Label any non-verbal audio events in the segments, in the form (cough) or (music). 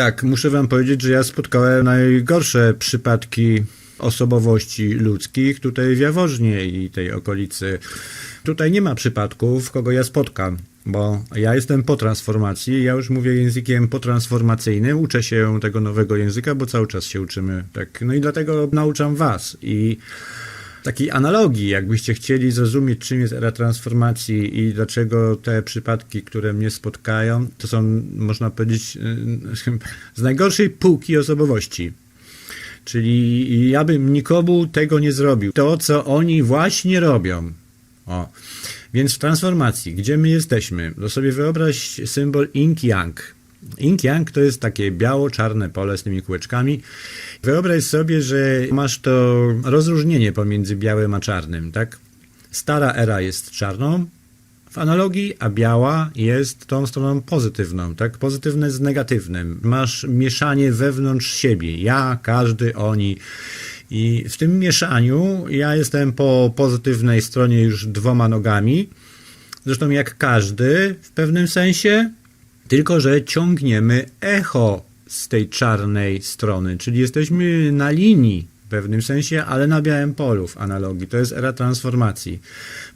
Tak, muszę wam powiedzieć, że ja spotkałem najgorsze przypadki osobowości ludzkich tutaj w Jaworznie i tej okolicy. Tutaj nie ma przypadków, kogo ja spotkam, bo ja jestem po transformacji, ja już mówię językiem potransformacyjnym, uczę się tego nowego języka, bo cały czas się uczymy. Tak, no i dlatego nauczam was i takiej analogii, jakbyście chcieli zrozumieć, czym jest era transformacji i dlaczego te przypadki, które mnie spotkają, to są, można powiedzieć, y, z najgorszej półki osobowości. Czyli ja bym nikomu tego nie zrobił. To, co oni właśnie robią. O. Więc w transformacji, gdzie my jesteśmy, to sobie wyobraź symbol Yin-Yang. Yin-Yang to jest takie biało-czarne pole z tymi kółeczkami. Wyobraź sobie, że masz to rozróżnienie pomiędzy białym a czarnym, tak? Stara era jest czarną w analogii, a biała jest tą stroną pozytywną, tak? Pozytywne z negatywnym. Masz mieszanie wewnątrz siebie. Ja, każdy, oni. I w tym mieszaniu ja jestem po pozytywnej stronie już dwoma nogami. Zresztą jak każdy w pewnym sensie, tylko że ciągniemy echo z tej czarnej strony, czyli jesteśmy na linii w pewnym sensie, ale na białym polu w analogii. To jest era transformacji.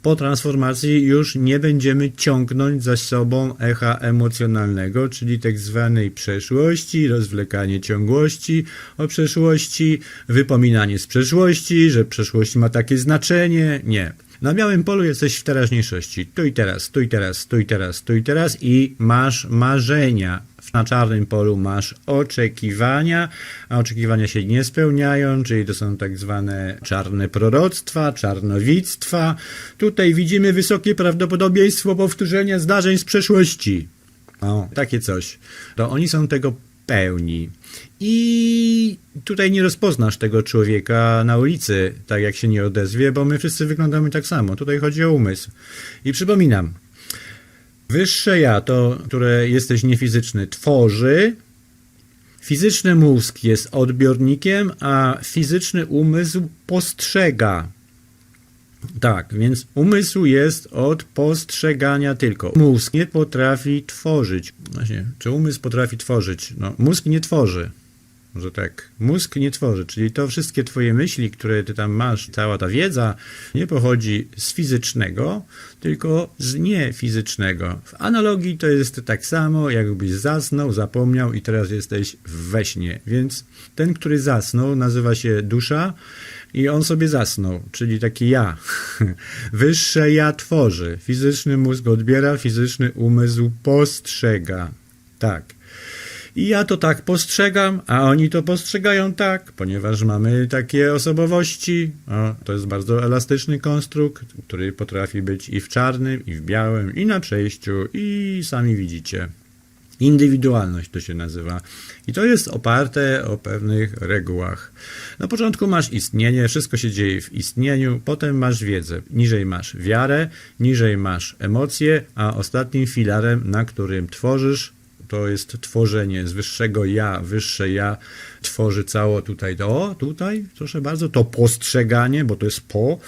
Po transformacji już nie będziemy ciągnąć za sobą echa emocjonalnego, czyli tak zwanej przeszłości, rozwlekanie ciągłości o przeszłości, wypominanie z przeszłości, że przeszłość ma takie znaczenie. Nie. Na białym polu jesteś w teraźniejszości. Tu i teraz, tu i teraz, tu i teraz, tu i teraz i masz marzenia. Na czarnym polu masz oczekiwania, a oczekiwania się nie spełniają, czyli to są tak zwane czarne proroctwa, czarnowictwa. Tutaj widzimy wysokie prawdopodobieństwo powtórzenia zdarzeń z przeszłości. O, takie coś. To oni są tego pełni. I tutaj nie rozpoznasz tego człowieka na ulicy, tak jak się nie odezwie, bo my wszyscy wyglądamy tak samo. Tutaj chodzi o umysł. I przypominam, wyższe ja, to, które jesteś niefizyczny, tworzy. Fizyczny mózg jest odbiornikiem, a fizyczny umysł postrzega. Tak, więc umysł jest od postrzegania tylko. Mózg nie potrafi tworzyć. Właśnie, czy umysł potrafi tworzyć? No, mózg nie tworzy. Może tak. Mózg nie tworzy, czyli to wszystkie twoje myśli, które ty tam masz, cała ta wiedza nie pochodzi z fizycznego, tylko z niefizycznego. W analogii to jest tak samo, jakbyś zasnął, zapomniał i teraz jesteś we śnie. Więc ten, który zasnął, nazywa się dusza i on sobie zasnął, czyli taki ja. (laughs) Wyższe ja tworzy. Fizyczny mózg odbiera, fizyczny umysł postrzega. Tak. I ja to tak postrzegam, a oni to postrzegają tak, ponieważ mamy takie osobowości. O, to jest bardzo elastyczny konstrukt, który potrafi być i w czarnym, i w białym, i na przejściu, i sami widzicie. Indywidualność to się nazywa. I to jest oparte o pewnych regułach. Na początku masz istnienie, wszystko się dzieje w istnieniu, potem masz wiedzę, niżej masz wiarę, niżej masz emocje, a ostatnim filarem, na którym tworzysz, to jest tworzenie z wyższego ja, wyższe ja tworzy cało tutaj, o, tutaj, proszę bardzo, to postrzeganie, bo to jest po,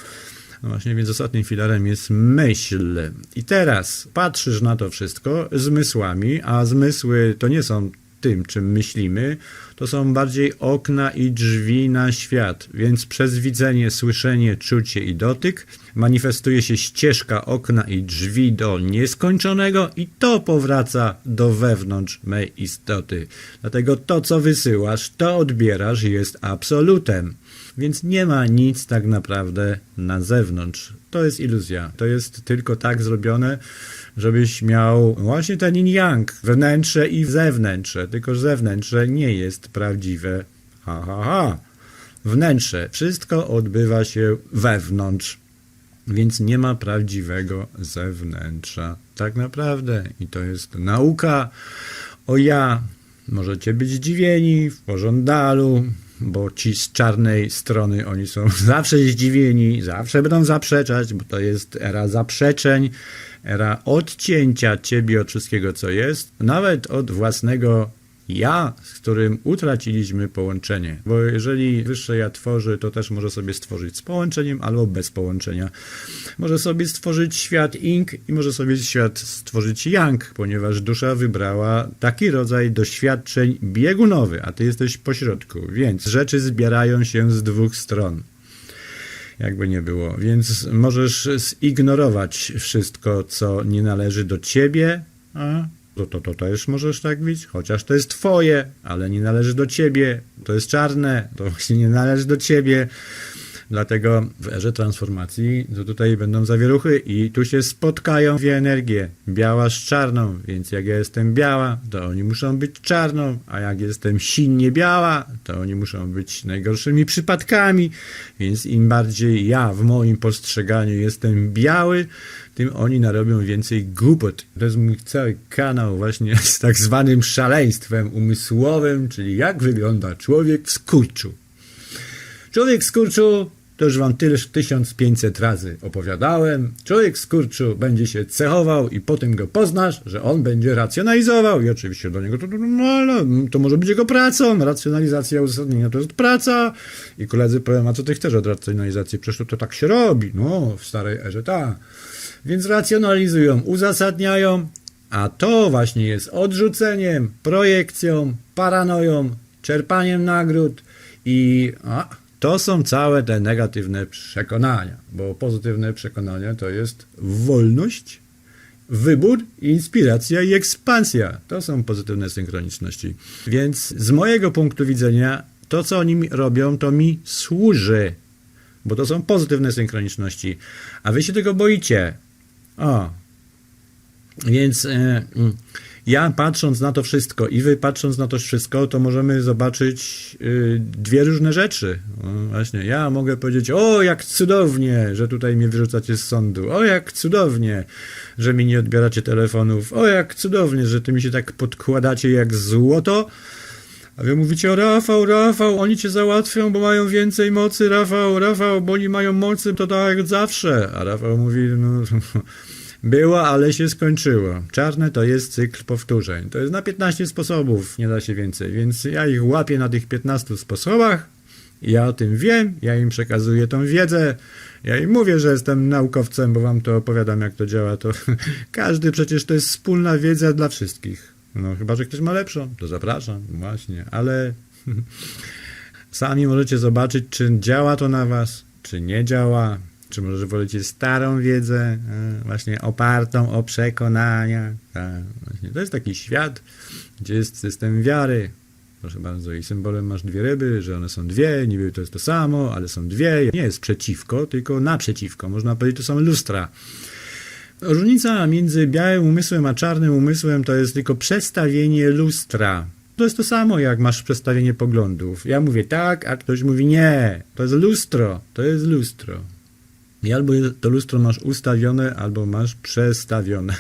no właśnie, więc ostatnim filarem jest myśl. I teraz patrzysz na to wszystko zmysłami, a zmysły to nie są tym, czym myślimy, to są bardziej okna i drzwi na świat, więc przez widzenie, słyszenie, czucie i dotyk manifestuje się ścieżka okna i drzwi do nieskończonego i to powraca do wewnątrz mej istoty. Dlatego to, co wysyłasz, to odbierasz jest absolutem. Więc nie ma nic tak naprawdę na zewnątrz. To jest iluzja. To jest tylko tak zrobione, żebyś miał właśnie ten yin-yang, wnętrze i zewnętrze. Tylko zewnętrze nie jest prawdziwe. Ha, ha, ha. Wnętrze. Wszystko odbywa się wewnątrz. Więc nie ma prawdziwego zewnętrza. Tak naprawdę. I to jest nauka o ja. Możecie być zdziwieni w pożądalu, bo ci z czarnej strony, oni są (laughs) zawsze zdziwieni, zawsze będą zaprzeczać, bo to jest era zaprzeczeń, era odcięcia ciebie od wszystkiego, co jest, nawet od własnego ja, z którym utraciliśmy połączenie. Bo jeżeli wyższe ja tworzy, to też może sobie stworzyć z połączeniem albo bez połączenia. Może sobie stworzyć świat ing i może sobie świat stworzyć yang, ponieważ dusza wybrała taki rodzaj doświadczeń biegunowy, a ty jesteś pośrodku, więc rzeczy zbierają się z dwóch stron jakby nie było. Więc możesz zignorować wszystko, co nie należy do ciebie, a to, to, to też możesz tak mieć, chociaż to jest twoje, ale nie należy do ciebie, to jest czarne, to właśnie nie należy do ciebie. Dlatego w erze transformacji to tutaj będą zawieruchy i tu się spotkają dwie energie, biała z czarną, więc jak ja jestem biała, to oni muszą być czarną, a jak jestem silnie biała, to oni muszą być najgorszymi przypadkami, więc im bardziej ja w moim postrzeganiu jestem biały, tym oni narobią więcej głupot. To jest mój cały kanał właśnie z tak zwanym szaleństwem umysłowym, czyli jak wygląda człowiek w skurczu. Człowiek w skurczu, to już wam tyle 1500 razy opowiadałem. Człowiek w skurczu będzie się cechował i potem go poznasz, że on będzie racjonalizował i oczywiście do niego to, no, to może być jego pracą. Racjonalizacja uzasadnienia to jest praca. I koledzy powiem, a co ty chcesz od racjonalizacji? Przecież to, to tak się robi. No, w starej erze tak. Więc racjonalizują, uzasadniają, a to właśnie jest odrzuceniem, projekcją, paranoją, czerpaniem nagród i a, to są całe te negatywne przekonania, bo pozytywne przekonania to jest wolność, wybór, inspiracja i ekspansja. To są pozytywne synchroniczności. Więc z mojego punktu widzenia to, co oni mi robią, to mi służy, bo to są pozytywne synchroniczności, a wy się tego boicie. O. Więc e, mm, ja patrząc na to wszystko i wy patrząc na to wszystko, to możemy zobaczyć y, dwie różne rzeczy. Właśnie, ja mogę powiedzieć, o jak cudownie, że tutaj mnie wyrzucacie z sądu, o jak cudownie, że mi nie odbieracie telefonów, o jak cudownie, że ty mi się tak podkładacie jak złoto, a wy mówicie, o Rafał, Rafał, oni cię załatwią, bo mają więcej mocy, Rafał, Rafał, bo oni mają mocy, to tak jak zawsze. A Rafał mówi, no, (laughs) było, ale się skończyło. Czarne to jest cykl powtórzeń. To jest na 15 sposobów, nie da się więcej. Więc ja ich łapię na tych 15 sposobach, ja o tym wiem, ja im przekazuję tą wiedzę, ja im mówię, że jestem naukowcem, bo wam to opowiadam, jak to działa. To (laughs) każdy przecież to jest wspólna wiedza dla wszystkich. No, chyba, że ktoś ma lepszą, to zapraszam, właśnie, ale (laughs) sami możecie zobaczyć, czy działa to na was, czy nie działa, czy może wolicie starą wiedzę, e, właśnie opartą o przekonania. Tak. To jest taki świat, gdzie jest system wiary. Proszę bardzo, i symbolem masz dwie ryby, że one są dwie, niby to jest to samo, ale są dwie. Nie jest przeciwko, tylko naprzeciwko. Można powiedzieć, to są lustra. Różnica między białym umysłem a czarnym umysłem to jest tylko przestawienie lustra. To jest to samo, jak masz przestawienie poglądów. Ja mówię tak, a ktoś mówi nie. To jest lustro. To jest lustro. I albo to lustro masz ustawione, albo masz przestawione.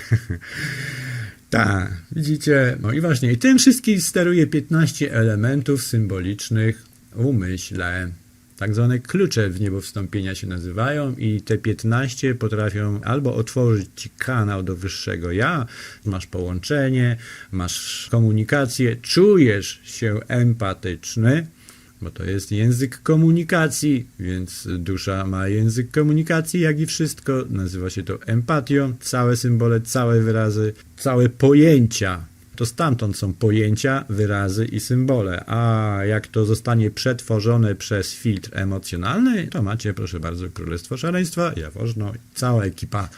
(laughs) tak, widzicie? No i właśnie, i tym wszystkim steruje 15 elementów symbolicznych w umyśle. Tak zwane klucze w niebo wstąpienia się nazywają i te 15 potrafią albo otworzyć ci kanał do wyższego ja, masz połączenie, masz komunikację, czujesz się empatyczny, bo to jest język komunikacji, więc dusza ma język komunikacji, jak i wszystko. Nazywa się to empatią. Całe symbole, całe wyrazy, całe pojęcia. To stamtąd są pojęcia, wyrazy i symbole. A jak to zostanie przetworzone przez filtr emocjonalny, to macie, proszę bardzo, Królestwo Szaleństwa, Jawożno, cała ekipa.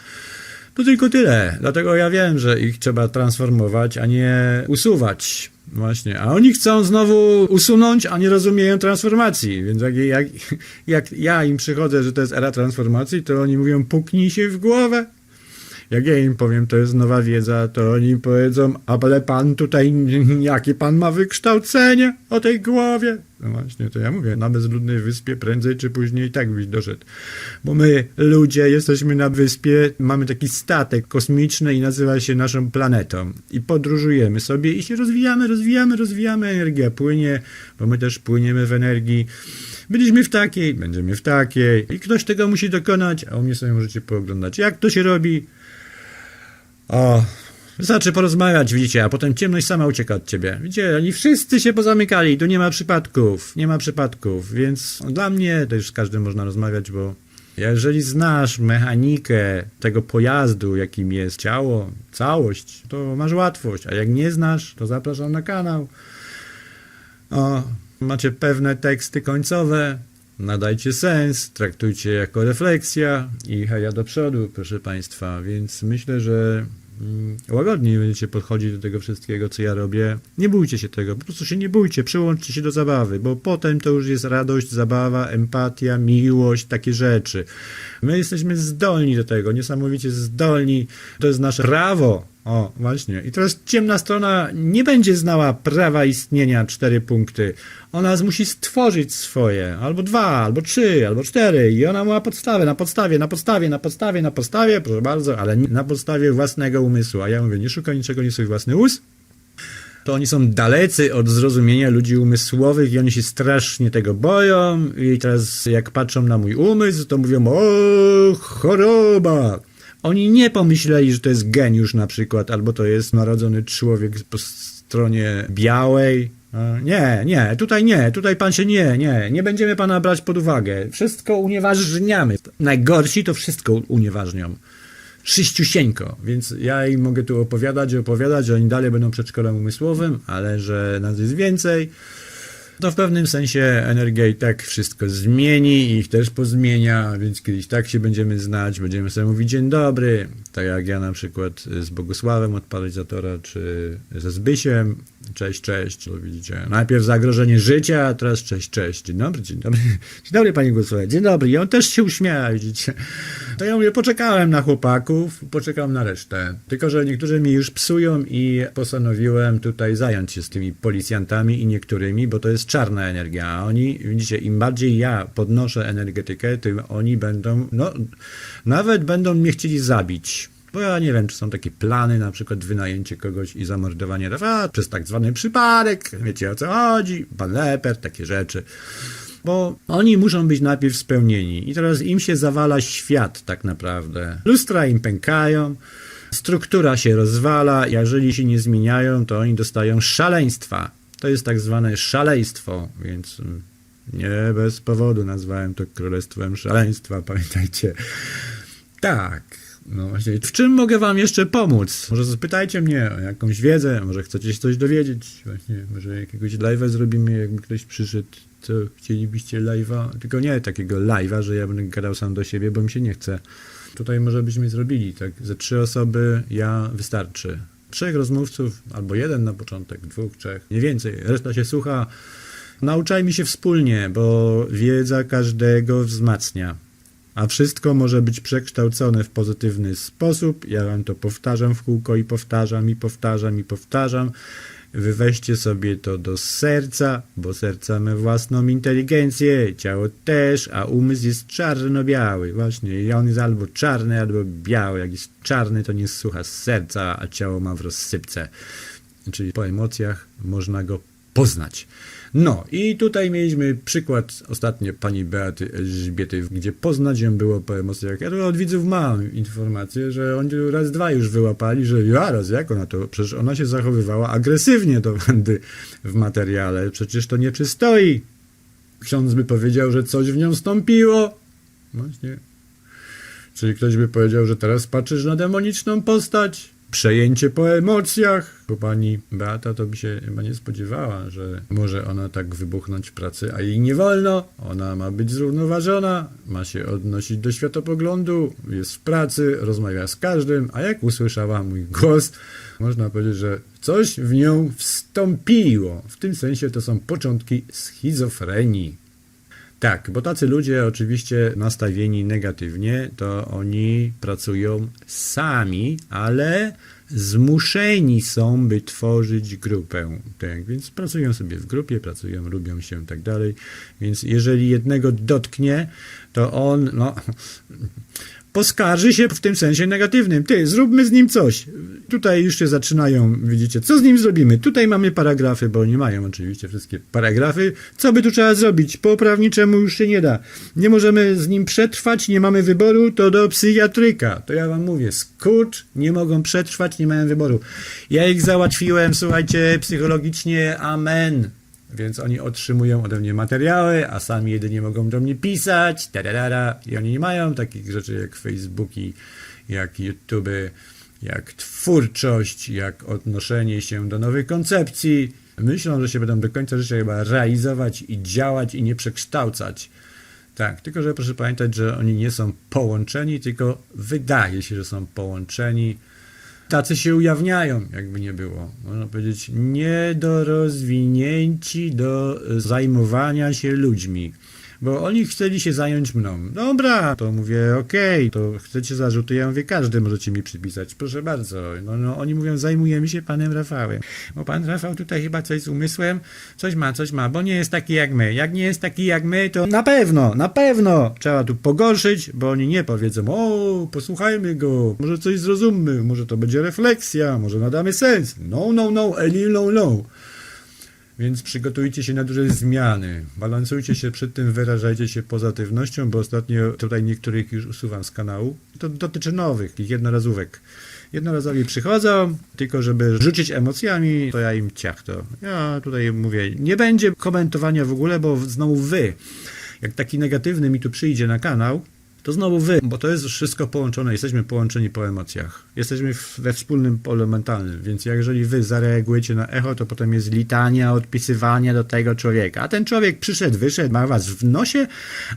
To tylko tyle. Dlatego ja wiem, że ich trzeba transformować, a nie usuwać. Właśnie, a oni chcą znowu usunąć, a nie rozumieją transformacji. Więc jak, jak, jak ja im przychodzę, że to jest era transformacji, to oni mówią, puknij się w głowę. Jak ja im powiem, to jest nowa wiedza, to oni powiedzą, ale pan tutaj, jakie pan ma wykształcenie o tej głowie? No właśnie, to ja mówię, na bezludnej wyspie prędzej czy później i tak byś doszedł. Bo my, ludzie, jesteśmy na wyspie, mamy taki statek kosmiczny i nazywa się naszą planetą. I podróżujemy sobie i się rozwijamy, rozwijamy, rozwijamy, energia płynie, bo my też płyniemy w energii. Byliśmy w takiej, będziemy w takiej i ktoś tego musi dokonać, a u mnie sobie możecie pooglądać, jak to się robi. O, Wystarczy porozmawiać, widzicie, a potem ciemność sama ucieka od ciebie. Widzicie, oni wszyscy się pozamykali, tu nie ma przypadków, nie ma przypadków, więc dla mnie to już z każdym można rozmawiać, bo jeżeli znasz mechanikę tego pojazdu, jakim jest ciało, całość, to masz łatwość, a jak nie znasz, to zapraszam na kanał. O, macie pewne teksty końcowe, nadajcie sens, traktujcie jako refleksja i heja do przodu, proszę Państwa. Więc myślę, że łagodniej będziecie podchodzić do tego wszystkiego, co ja robię. Nie bójcie się tego, po prostu się nie bójcie, przyłączcie się do zabawy, bo potem to już jest radość, zabawa, empatia, miłość, takie rzeczy. My jesteśmy zdolni do tego, niesamowicie zdolni. To jest nasze prawo. O, właśnie. I teraz ciemna strona nie będzie znała prawa istnienia cztery punkty. Ona musi stworzyć swoje, albo dwa, albo trzy, albo cztery. I ona ma podstawę, na podstawie, na podstawie, na podstawie, na podstawie, proszę bardzo, ale na podstawie własnego umysłu. A ja mówię, nie szukaj niczego, nie swój własny ус. To oni są dalecy od zrozumienia ludzi umysłowych i oni się strasznie tego boją. I teraz jak patrzą na mój umysł, to mówią, o, choroba. Oni nie pomyśleli, że to jest geniusz na przykład, albo to jest narodzony człowiek po stronie białej. E, Nie, nie, tutaj nie, tutaj pan się nie, nie, nie będziemy pana brać pod uwagę. Wszystko unieważniamy. Najgorsi to wszystko unieważnią. Szyściusieńko, więc ja im mogę tu opowiadać, opowiadać, że oni dalej będą przedszkolem umysłowym, ale że nas jest więcej. To w pewnym sensie energia i tak wszystko zmieni i ich też pozmienia, więc kiedyś tak się będziemy znać, będziemy sobie mówić dzień dobry, tak jak ja na przykład z Bogusławem od Paralizatora, czy ze Zbysiem, cześć, cześć, to widzicie, najpierw zagrożenie życia, a teraz cześć, cześć, dzień dobry, dzień dobry, (laughs) dzień dobry dzień dobry i on też się uśmiecha, widzicie. To ja mówię, poczekałem na chłopaków, poczekam na resztę, tylko że niektórzy mi już psują i postanowiłem tutaj zająć się z tymi policjantami i niektórymi, bo to jest czarna energia, a oni, widzicie, im bardziej ja podnoszę energetykę, tym oni będą, no, nawet będą mnie chcieli zabić. Bo ja nie wiem, czy są takie plany, na przykład wynajęcie kogoś i zamordowanie a, przez tak zwany przypadek, wiecie o co chodzi, pan leper, takie rzeczy. Bo oni muszą być najpierw spełnieni i teraz im się zawala świat tak naprawdę. Lustra im pękają, struktura się rozwala, jeżeli się nie zmieniają, to oni dostają szaleństwa. To jest tak zwane szaleństwo, więc mm, nie bez powodu nazwałem to królestwem szaleństwa, pamiętajcie. Tak. No właśnie, w czym mogę wam jeszcze pomóc? Może zapytajcie mnie o jakąś wiedzę, może chcecie się coś dowiedzieć, właśnie, może jakiegoś live'a zrobimy, jakby ktoś przyszedł, co chcielibyście live'a, tylko nie takiego live'a, że ja będę gadał sam do siebie, bo mi się nie chce. Tutaj może byśmy zrobili, tak, ze trzy osoby ja wystarczy. Trzech rozmówców, albo jeden na początek, dwóch, trzech, nie więcej, reszta się słucha. Nauczajmy się wspólnie, bo wiedza każdego wzmacnia a wszystko może być przekształcone w pozytywny sposób. Ja wam to powtarzam w kółko i powtarzam i powtarzam i powtarzam. Wy weźcie sobie to do serca, bo serce ma własną inteligencję, ciało też, a umysł jest czarno-biały. Właśnie, i on jest albo czarny, albo biały. Jak jest czarny, to nie słucha serca, a ciało ma w rozsypce. Czyli po emocjach można go poznać. No i tutaj mieliśmy przykład ostatnio pani Beaty Elżbiety, gdzie poznać ją było po emocjach. Ja tu od widzów mam informację, że oni raz, dwa już wyłapali, że zaraz, jak ona to, przecież ona się zachowywała agresywnie do Wandy w materiale, przecież to nie przystoi. Ksiądz by powiedział, że coś w nią stąpiło. Właśnie. Czyli ktoś by powiedział, że teraz patrzysz na demoniczną postać przejęcie po emocjach. Bo pani Beata to by się chyba nie spodziewała, że może ona tak wybuchnąć w pracy, a jej nie wolno. Ona ma być zrównoważona, ma się odnosić do światopoglądu, jest w pracy, rozmawia z każdym, a jak usłyszała mój głos, można powiedzieć, że coś w nią wstąpiło. W tym sensie to są początki schizofrenii. Tak, bo tacy ludzie oczywiście nastawieni negatywnie, to oni pracują sami, ale zmuszeni są, by tworzyć grupę. Tak, więc pracują sobie w grupie, pracują, lubią się i tak dalej. Więc jeżeli jednego dotknie, to on, no, poskarży się w tym sensie negatywnym. Ty, zróbmy z nim coś. Tutaj już się zaczynają, widzicie, co z nim zrobimy? Tutaj mamy paragrafy, bo nie mają oczywiście wszystkie paragrafy. Co by tu trzeba zrobić? Po prawniczemu już się nie da. Nie możemy z nim przetrwać, nie mamy wyboru, to do psychiatryka. To ja wam mówię, skurcz, nie mogą przetrwać, nie mają wyboru. Ja ich załatwiłem, słuchajcie, psychologicznie, amen. Więc oni otrzymują ode mnie materiały, a sami jedynie mogą do mnie pisać, tararara, i oni nie mają takich rzeczy jak Facebooki, jak YouTube, jak twórczość, jak odnoszenie się do nowych koncepcji. Myślą, że się będą do końca życia chyba realizować i działać i nie przekształcać. Tak, tylko że proszę pamiętać, że oni nie są połączeni, tylko wydaje się, że są połączeni tacy się ujawniają, jakby nie było. Można powiedzieć, niedorozwinięci do zajmowania się ludźmi. Bo oni chcieli się zająć mną. Dobra, to mówię, okej, to chcecie zarzuty, ja mówię, każdy możecie mi przypisać, proszę bardzo. No, no, oni mówią, zajmujemy się panem Rafałem. Bo pan Rafał tutaj chyba coś z umysłem, coś ma, coś ma, bo nie jest taki jak my. Jak nie jest taki jak my, to na pewno, na pewno trzeba tu pogorszyć, bo oni nie powiedzą, o, posłuchajmy go, może coś zrozummy, może to będzie refleksja, może nadamy sens. No, no, no, Eli, no, no. Więc przygotujcie się na duże zmiany. Balansujcie się przed tym, wyrażajcie się pozytywnością, bo ostatnio tutaj niektórych już usuwam z kanału. To dotyczy nowych, jednorazówek. Jednorazowi przychodzą, tylko żeby rzucić emocjami, to ja im ciach to. Ja tutaj mówię, nie będzie komentowania w ogóle, bo znowu wy, jak taki negatywny mi tu przyjdzie na kanał, to znowu wy, bo to jest wszystko połączone, jesteśmy połączeni po emocjach. Jesteśmy we wspólnym polu mentalnym, więc jeżeli wy zareagujecie na echo, to potem jest litania, odpisywania do tego człowieka. A ten człowiek przyszedł, wyszedł, ma was w nosie,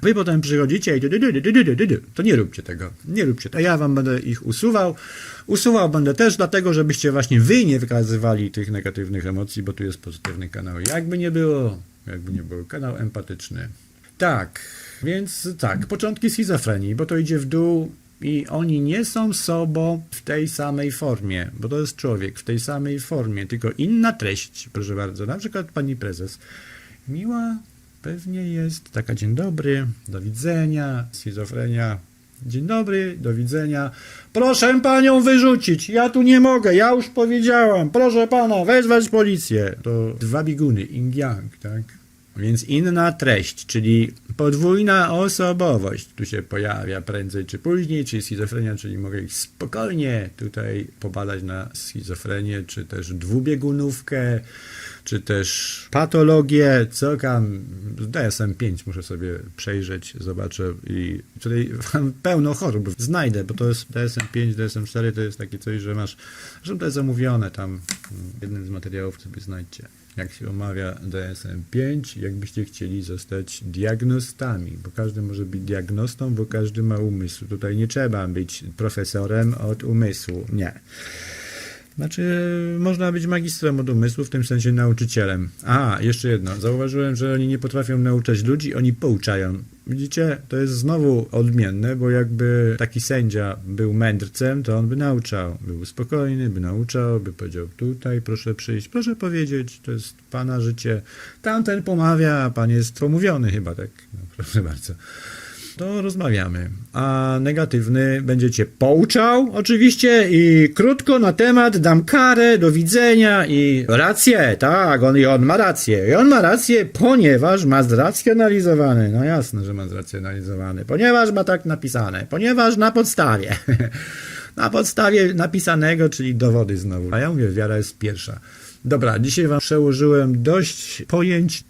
wy potem przychodzicie i to nie róbcie tego. Nie róbcie tego. Ja wam będę ich usuwał. Usuwał będę też dlatego, żebyście właśnie wy nie wykazywali tych negatywnych emocji, bo tu jest pozytywny kanał. Jakby nie było, jakby nie było, kanał empatyczny. Tak, więc tak, początki schizofrenii, bo to idzie w dół i oni nie są sobą w tej samej formie, bo to jest człowiek w tej samej formie, tylko inna treść, proszę bardzo. Na przykład pani prezes. Miła pewnie jest, taka dzień dobry, do widzenia, schizofrenia. Dzień dobry, do widzenia. Proszę panią wyrzucić, ja tu nie mogę, ja już powiedziałam. Proszę pana, wezwać policję. To dwa bieguny, yin yang, tak? Więc inna treść, czyli podwójna osobowość. Tu się pojawia prędzej czy później, czyli schizofrenia, czyli mogę ich spokojnie tutaj pobadać na schizofrenię, czy też dwubiegunówkę, czy też patologię, co tam, DSM-5 muszę sobie przejrzeć, zobaczę i tutaj pełno chorób. Znajdę, bo to jest DSM-5, DSM-4 to jest takie coś, że masz, że to jest zamówione tam, w jednym z materiałów sobie znajdźcie jak się omawia DSM-5, jakbyście chcieli zostać diagnostami, bo każdy może być diagnostą, bo każdy ma umysł. Tutaj nie trzeba być profesorem od umysłu, nie. Znaczy, można być magistrem od umysłu, w tym sensie nauczycielem. A, jeszcze jedno. Zauważyłem, że oni nie potrafią nauczać ludzi, oni pouczają. Widzicie, to jest znowu odmienne, bo jakby taki sędzia był mędrcem, to on by nauczał. Był spokojny, by nauczał, by powiedział tutaj, proszę przyjść, proszę powiedzieć, to jest pana życie. Tamten pomawia, a pan jest pomówiony chyba, tak? No, proszę bardzo to rozmawiamy. A negatywny będziecie pouczał oczywiście i krótko na temat dam karę, do widzenia i rację, tak, on, i on ma rację. I on ma rację, ponieważ ma zracjonalizowany, no jasne, że ma zracjonalizowany, ponieważ ma tak napisane, ponieważ na podstawie. (laughs) na podstawie napisanego, czyli dowody znowu. A ja mówię, wiara jest pierwsza. Dobra, dzisiaj wam przełożyłem dość pojęć.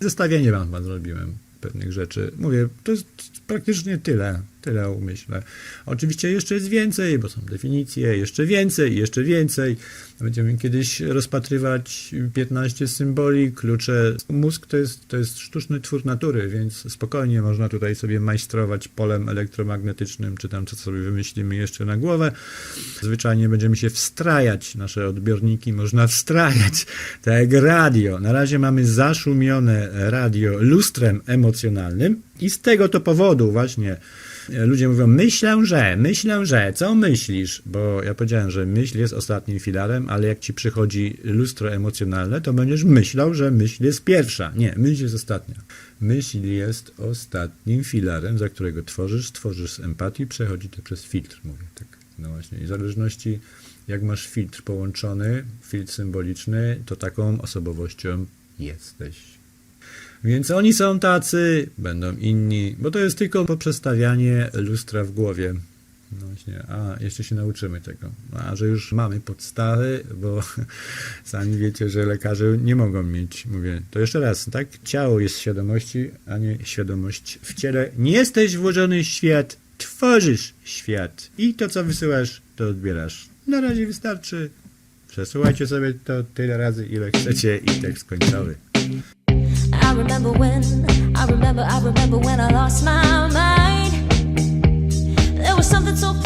Zestawienie wam, wam zrobiłem pewnych rzeczy. Mówię, to jest praktycznie tyle, tyle o umyśle. Oczywiście jeszcze jest więcej, bo są definicje, jeszcze więcej, jeszcze więcej. Będziemy kiedyś rozpatrywać 15 symboli, klucze. Mózg to jest, to jest sztuczny twór natury, więc spokojnie można tutaj sobie majstrować polem elektromagnetycznym, czy tam co sobie wymyślimy jeszcze na głowę. Zwyczajnie będziemy się wstrajać, nasze odbiorniki można wstrajać, tak jak radio. Na razie mamy zaszumione radio lustrem emocjonalnym i z tego to powodu właśnie Ludzie mówią, myślę, że, myślę, że, co myślisz? Bo ja powiedziałem, że myśl jest ostatnim filarem, ale jak ci przychodzi lustro emocjonalne, to będziesz myślał, że myśl jest pierwsza. Nie, myśl jest ostatnia. Myśl jest ostatnim filarem, za którego tworzysz, tworzysz z empatii, przechodzi to przez filtr, mówię tak. No właśnie, i w zależności jak masz filtr połączony, filtr symboliczny, to taką osobowością jesteś. Więc oni są tacy, będą inni, bo to jest tylko poprzestawianie lustra w głowie. No właśnie, a jeszcze się nauczymy tego. A że już mamy podstawy, bo (laughs) sami wiecie, że lekarze nie mogą mieć, mówię, to jeszcze raz, tak? Ciało jest świadomości, a nie świadomość w ciele. Nie jesteś włożony w świat, tworzysz świat. I to, co wysyłasz, to odbierasz. Na razie wystarczy. Przesyłajcie sobie to tyle razy, ile chcecie i tekst końcowy. I remember when, I remember, I remember when I lost my mind. There was something so